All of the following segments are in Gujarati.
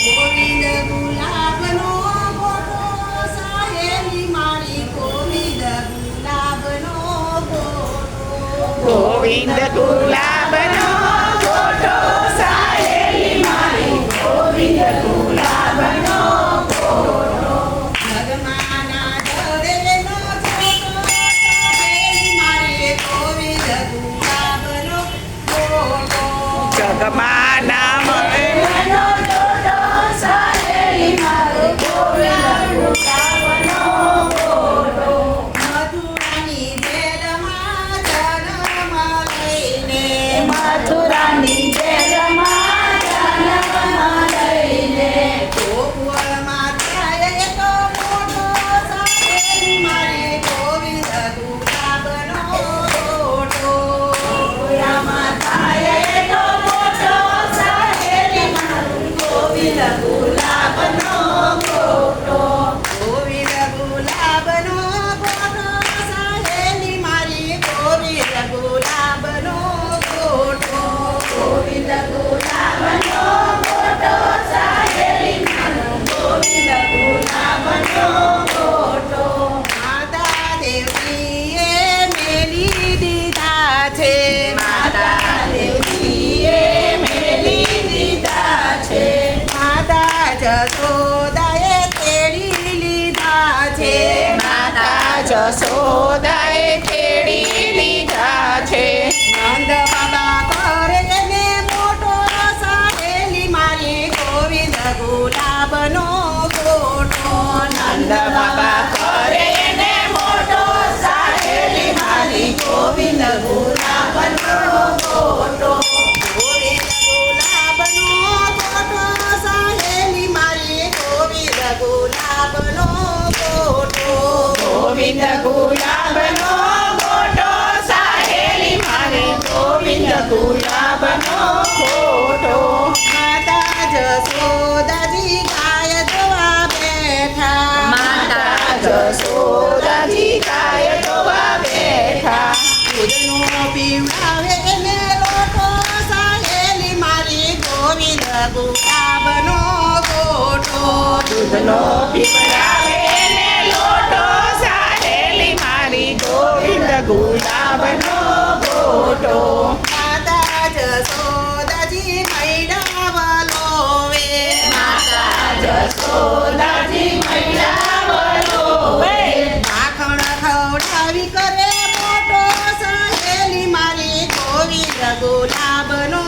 ગોવિંદ ગુલાબનો ગોટો સાહેલી મારી ગોવિંદ ગુલાબનો સાહેલી મારી ગુલાબનો જગમાના જશોદાએ તેડી લીધા છે નંદ બાબા કરે ને મોટો સાહેલી મારી ગોવિંદ ગુલાબનો ગોટો. નંદ બાબા કરે ને મોટો સાહેલી મારી ગોવિંદ ગુલાબનો ગોવિંદ ગુલાબનો ગોટો સાહેલી મારી ગોવિંદ ગુલાબનો ગોટો. માતા જશોદાજી ગાય બેઠા. માતા જશોદાજી ગાય બેઠા. દૂધનો પીવડાવે સાહેલી મારી ગોવિંદ ગુલાબનો ગોટો. દૂધનો પીવડાવે ગુલાબનો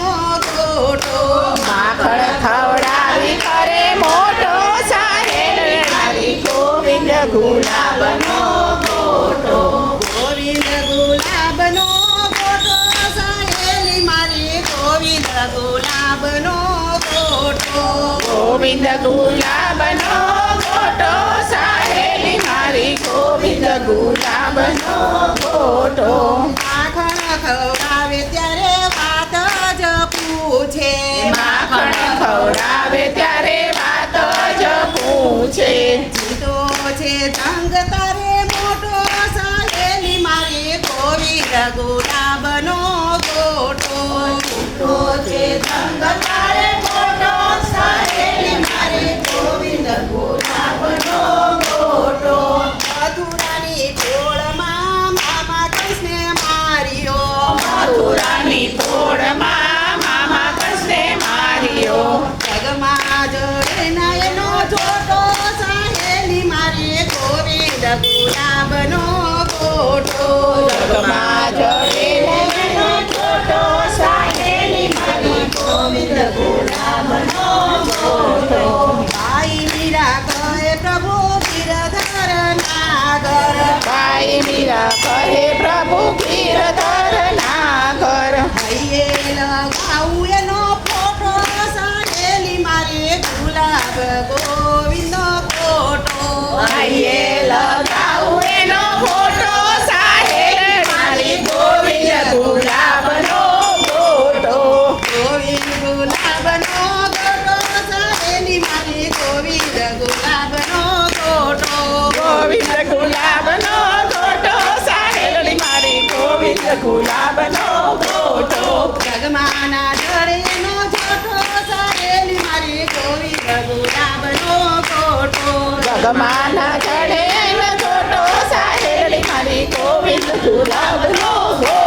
ગોટો માખણ ખવડાવી કરે મોટો સાહેલ મારી ગોવિંદ ગુલાબનો ગોટો ગોવિંદ ગુલાબનો ગોટો સાહેલી મારી ગોવિંદ ગુલાબનો ગોટો ગોવિંદ ગુલાબનો ગોટો સાહેલી મારી ગોવિંદ ગુલાબનો ગોટો. માખણ ખવડાવે ત્યારે વાત જ પૂછે. માખણ ખવડાવે ગોવિંદ ગુલાબનો ગોટો. જગમાં જડે નયનો છોટો સાહેલી મારી ગોવિંદ ગુલાબનો ગોટો. ભાઈ મીરા કહે પ્રભુ ગિરધર નાગર. ભાઈ મીરા કહે પ્રભુ ગીરધર નાગર. હૈયે લગાવું એનો ફોટો સાહેલી મારી ગુલાબ ગોવિંદ ગુલાબનો કોટો ભગવાના ચડે કોટો સાહેબ મારી ગોવિંદ ગુલાબનો